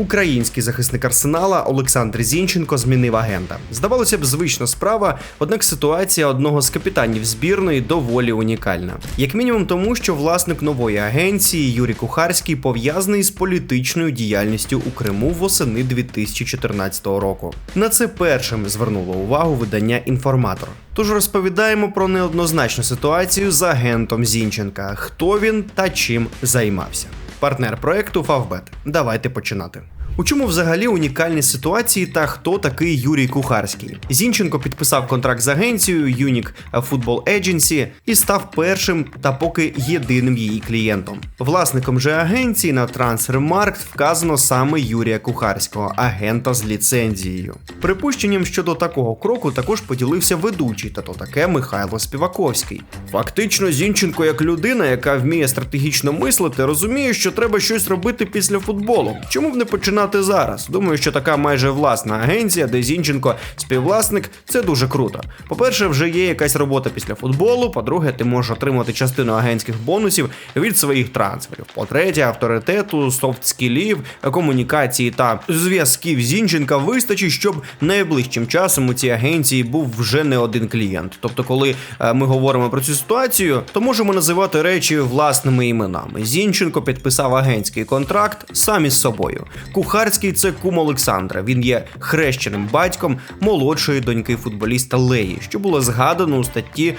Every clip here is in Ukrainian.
Український захисник арсенала Олександр Зінченко змінив агента. Здавалося б, звична справа, однак ситуація одного з капітанів збірної доволі унікальна. Як мінімум, тому що власник нової агенції Юрій Кухарський пов'язаний з політичною діяльністю у Криму восени 2014 року. На це першим звернуло увагу видання інформатор. Тож розповідаємо про неоднозначну ситуацію з агентом Зінченка, хто він та чим займався. Партнер проекту Фавбет. Давайте починати. У чому взагалі унікальні ситуації та хто такий Юрій Кухарський? Зінченко підписав контракт з агенцією Unique Football Agency і став першим та поки єдиним її клієнтом. Власником же агенції на Transfermarkt вказано саме Юрія Кухарського, агента з ліцензією. Припущенням щодо такого кроку також поділився ведучий, та то таке Михайло Співаковський. Фактично, Зінченко, як людина, яка вміє стратегічно мислити, розуміє, що треба щось робити після футболу. Чому б не починати зараз? Думаю, що така майже власна агенція, де Зінченко співвласник, це дуже круто. По-перше, вже є якась робота після футболу. По-друге, ти можеш отримати частину агентських бонусів від своїх трансферів. По-третє, авторитету, софт-скілів, комунікації та зв'язків Зінченка вистачить, щоб найближчим часом у цій агенції був вже не один клієнт. Тобто, коли е, ми говоримо про цю ситуацію, то можемо називати речі власними іменами. Зінченко підписав агентський контракт сам із собою. Кухарський це кум Олександра. Він є хрещеним батьком молодшої доньки футболіста Леї, що було згадано у статті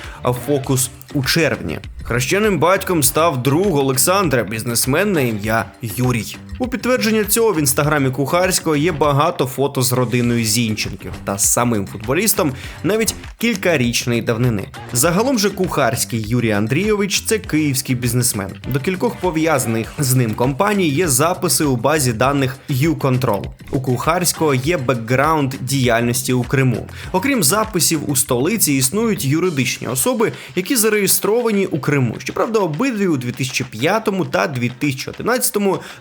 Фокус у червні. Хрещеним батьком став друг Олександра, бізнесмен на ім'я Юрій. У підтвердження цього в інстаграмі Кухарського є багато фото з родиною Зінченків та з самим футболістом навіть кількарічної давнини. Загалом же Кухарський Юрій Андрійович це київський бізнесмен. До кількох пов'язаних з ним компаній є записи у базі даних U-Control. У Кухарського є бекграунд діяльності у Криму. Окрім записів у столиці, існують юридичні особи, які зареєстровані у Криму. Щоправда, обидві у 2005 та 2011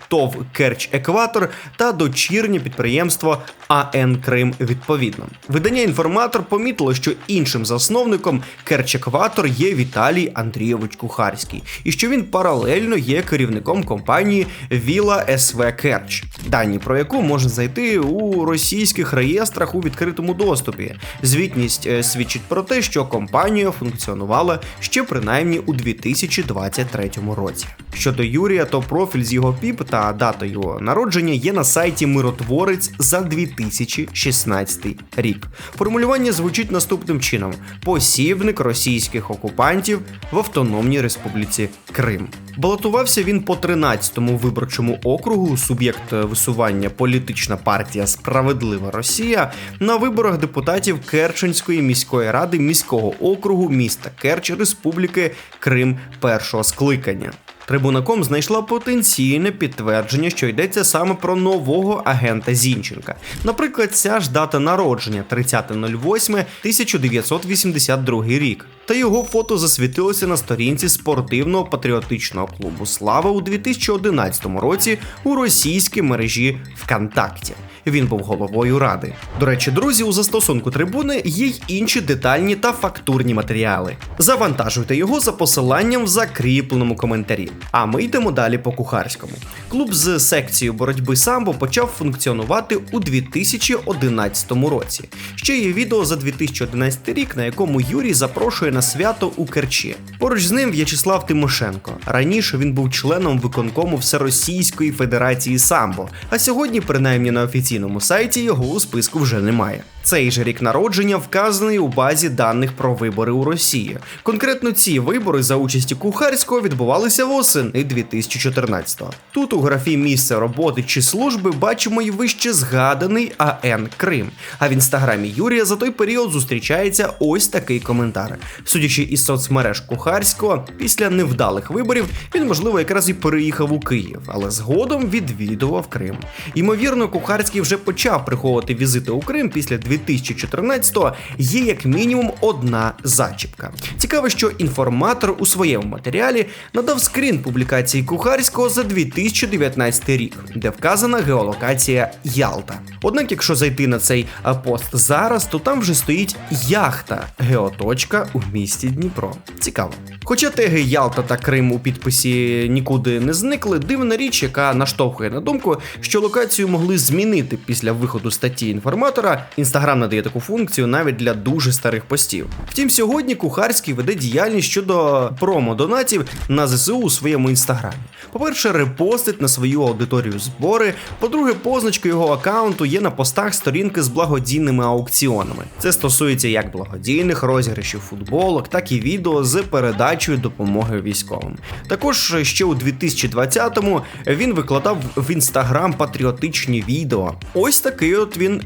ТОВ Керч Екватор та дочірнє підприємство АН Крим відповідно. Видання інформатор помітило, що іншим засновником Керч Екватор є Віталій Андрійович Кухарський, і що він паралельно є керівником компанії Віла СВ Керч, дані про яку можна знайти у російських реєстрах у відкритому доступі. Звітність е, свідчить про те, що компанія функціонувала ще принаймні у 2023 році. Щодо Юрія, то профіль з його піп та дата його народження є на сайті Миротворець за 2016 рік. Формулювання звучить наступним чином: посібник російських окупантів в Автономній Республіці Крим. Балотувався він по 13-му виборчому округу, суб'єкт висування політична партія Справедлива Росія на виборах депутатів Керченської міської ради міського округу міста Керч Республіки Крим першого скликання. Трибунаком знайшла потенційне підтвердження, що йдеться саме про нового агента Зінченка. Наприклад, ця ж дата народження 30.08.1982 рік. Та його фото засвітилося на сторінці спортивного патріотичного клубу Слава у 2011 році у російській мережі ВКонтакті. Він був головою ради. До речі, друзі, у застосунку трибуни є й інші детальні та фактурні матеріали. Завантажуйте його за посиланням в закріпленому коментарі. А ми йдемо далі по кухарському. Клуб з секцією боротьби самбо почав функціонувати у 2011 році. Ще є відео за 2011 рік, на якому Юрій запрошує на свято у Керчі. Поруч з ним В'ячеслав Тимошенко. Раніше він був членом виконкому Всеросійської Федерації самбо, а сьогодні, принаймні на офіційному сайті, його у списку вже немає. Цей же рік народження вказаний у базі даних про вибори у Росії. Конкретно ці вибори за участі Кухарського відбувалися восени 2014-го. Тут у графі місце роботи чи служби бачимо й вище згаданий АН Крим. А в інстаграмі Юрія за той період зустрічається ось такий коментар. Судячи із соцмереж Кухарського, після невдалих виборів він, можливо, якраз і переїхав у Київ, але згодом відвідував Крим. Ймовірно, Кухарський вже почав приховувати візити у Крим після 2014-го є як мінімум одна зачіпка. Цікаво, що інформатор у своєму матеріалі надав скрін публікації Кухарського за 2019 рік, де вказана геолокація Ялта. Однак, якщо зайти на цей пост зараз, то там вже стоїть яхта геоточка у місті Дніпро. Цікаво. Хоча теги Ялта та Крим у підписі нікуди не зникли, дивна річ, яка наштовхує на думку, що локацію могли змінити після виходу статті інформатора. Інстаграм надає таку функцію навіть для дуже старих постів. Втім, сьогодні Кухарський веде діяльність щодо промо-донатів на ЗСУ у своєму інстаграмі. По-перше, репостить на свою аудиторію збори. По-друге, позначка його аккаунту є на постах сторінки з благодійними аукціонами. Це стосується як благодійних розіграшів футболок, так і відео з передачею допомоги військовим. Також ще у 2020-му він викладав в інстаграм патріотичні відео. Ось такий от він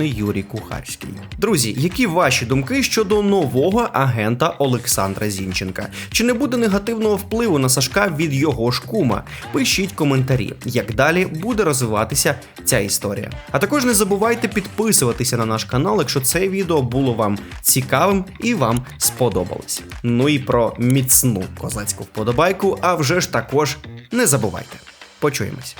неоднозначний Юрій Кухарський. Друзі, які ваші думки щодо нового агента Олександра Зінченка? Чи не буде негативного впливу на Сашка від його ж кума? Пишіть коментарі, як далі буде розвиватися ця історія. А також не забувайте підписуватися на наш канал, якщо це відео було вам цікавим і вам сподобалось. Ну і про міцну козацьку вподобайку, а вже ж також не забувайте. Почуємось.